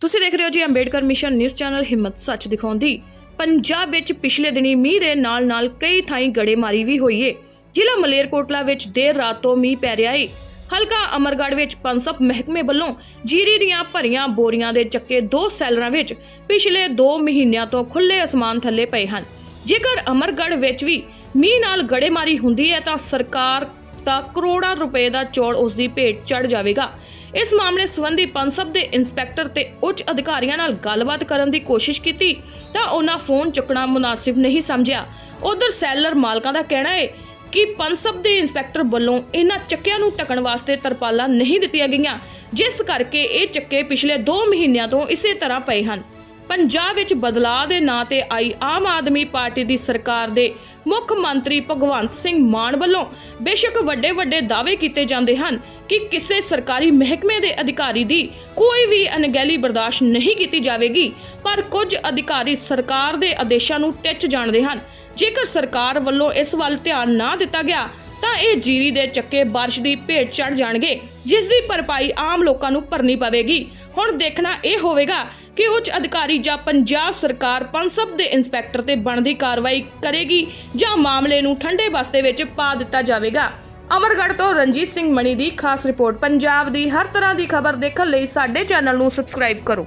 ਤੁਸੀਂ ਦੇਖ ਰਹੇ ਹੋ ਜੀ ਅੰਬੇਡਕਰ ਮਿਸ਼ਨ ਨਿਊਜ਼ ਚੈਨਲ ਹਿੰਮਤ ਸੱਚ ਦਿਖਾਉਂਦੀ ਪੰਜਾਬ ਵਿੱਚ ਪਿਛਲੇ ਦਿਨੀ ਮੀਂਹ ਦੇ ਨਾਲ-ਨਾਲ ਕਈ ਥਾਈਂ ਗੜੇਮਾਰੀ ਵੀ ਹੋਈ ਏ। ਜ਼ਿਲ੍ਹਾ ਮਲੇਰਕੋਟਲਾ ਵਿੱਚ ਦੇਰ ਰਾਤ ਤੋਂ ਮੀਂਹ ਪੈ ਰਿਹਾ ਏ। ਹਲਕਾ ਅਮਰਗੜ੍ਹ ਵਿੱਚ ਪੰਸਪ ਮਹਿਕਮੇ ਵੱਲੋਂ ਜੀਰੀ ਦੀਆਂ ਭਰੀਆਂ ਬੋਰੀਆਂ ਦੇ ਚੱਕੇ ਦੋ ਸੈਲਰਾਂ ਵਿੱਚ ਪਿਛਲੇ 2 ਮਹੀਨਿਆਂ ਤੋਂ ਖੁੱਲੇ ਅਸਮਾਨ ਥੱਲੇ ਪਏ ਹਨ। ਜੇਕਰ ਅਮਰਗੜ੍ਹ ਵਿੱਚ ਵੀ ਮੀਂਹ ਨਾਲ ਗੜੇਮਾਰੀ ਹੁੰਦੀ ਹੈ ਤਾਂ ਸਰਕਾਰ ਦਾ ਕਰੋੜਾਂ ਰੁਪਏ ਦਾ ਚੌਲ ਉਸ ਦੀ ਭੇਟ ਚੜ ਜਾਵੇਗਾ। ਇਸ ਮਾਮਲੇ ਸੰਬੰਧੀ ਪੰਸਬ ਦੇ ਇੰਸਪੈਕਟਰ ਤੇ ਉੱਚ ਅਧਿਕਾਰੀਆਂ ਨਾਲ ਗੱਲਬਾਤ ਕਰਨ ਦੀ ਕੋਸ਼ਿਸ਼ ਕੀਤੀ ਤਾਂ ਉਹਨਾਂ ਫੋਨ ਚੁੱਕਣਾ ਮੁਨਾਸਿਬ ਨਹੀਂ ਸਮਝਿਆ। ਉਧਰ ਸੈਲਰ ਮਾਲਕਾਂ ਦਾ ਕਹਿਣਾ ਹੈ ਕਿ ਪੰਸਬ ਦੇ ਇੰਸਪੈਕਟਰ ਵੱਲੋਂ ਇਹਨਾਂ ਚੱਕਿਆਂ ਨੂੰ ਢਕਣ ਵਾਸਤੇ ਤਰਪਾਲਾਂ ਨਹੀਂ ਦਿੱਤੀਆਂ ਗਈਆਂ, ਜਿਸ ਕਰਕੇ ਇਹ ਚੱਕੇ ਪਿਛਲੇ 2 ਮਹੀਨਿਆਂ ਤੋਂ ਇਸੇ ਤਰ੍ਹਾਂ ਪਏ ਹਨ। ਪੰਜਾਬ ਵਿੱਚ ਬਦਲਾਅ ਦੇ ਨਾਂ ਤੇ ਆਈ ਆਮ ਆਦਮੀ ਪਾਰਟੀ ਦੀ ਸਰਕਾਰ ਦੇ ਮੁੱਖ ਮੰਤਰੀ ਭਗਵੰਤ ਸਿੰਘ ਮਾਨ ਵੱਲੋਂ ਬੇਸ਼ੱਕ ਵੱਡੇ ਵੱਡੇ ਦਾਅਵੇ ਕੀਤੇ ਜਾਂਦੇ ਹਨ ਕਿ ਕਿਸੇ ਸਰਕਾਰੀ ਮਹਿਕਮੇ ਦੇ ਅਧਿਕਾਰੀ ਦੀ ਕੋਈ ਵੀ ਅਣਗਹਿਲੀ ਬਰਦਾਸ਼ਤ ਨਹੀਂ ਕੀਤੀ ਜਾਵੇਗੀ, ਪਰ ਕੁਝ ਅਧਿਕਾਰੀ ਸਰਕਾਰ ਦੇ ਆਦੇਸ਼ਾਂ ਨੂੰ ਟਿੱਚ ਜਾਣਦੇ ਹਨ। ਜੇਕਰ ਸਰਕਾਰ ਵੱਲੋਂ ਇਸ ਵੱਲ ਧਿਆਨ ਨਾ ਦਿੱਤਾ ਗਿਆ ਤਾਂ ਇਹ ਜੀਰੀ ਦੇ ਚੱਕੇ ਬਾਰਿਸ਼ ਦੀ ਭੇਟ ਚੜ ਜਾਣਗੇ, ਜਿਸ ਦੀ ਭਰਪਾਈ ਆਮ ਲੋਕਾਂ ਨੂੰ ਭਰਨੀ ਪਵੇਗੀ। ਹੁਣ ਦੇਖਣਾ ਇਹ ਹੋਵੇਗਾ ਕਿ ਉੱਚ ਅਧਿਕਾਰੀ ਜਾਂ ਪੰਜਾਬ ਸਰਕਾਰ ਪੰਸਬ ਦੇ ਇੰਸਪੈਕਟਰ ਤੇ ਬਣਦੀ ਕਾਰਵਾਈ ਕਰੇਗੀ ਜਾਂ ਮਾਮਲੇ ਨੂੰ ਠੰਡੇ ਬਸਤੇ ਵਿੱਚ ਪਾ ਦਿੱਤਾ ਜਾਵੇਗਾ। ਅਮਰਗੜ੍ਹ ਤੋਂ ਰਣਜੀਤ ਸਿੰਘ ਮਣੀ ਦੀ ਖਾਸ ਰਿਪੋਰਟ, ਪੰਜਾਬ ਦੀ ਹਰ ਤਰ੍ਹਾਂ ਦੀ ਖਬਰ ਦੇਖਣ ਲਈ ਸਾਡੇ ਚੈਨਲ ਨੂੰ ਸਬਸਕ੍ਰਾਈਬ ਕਰੋ।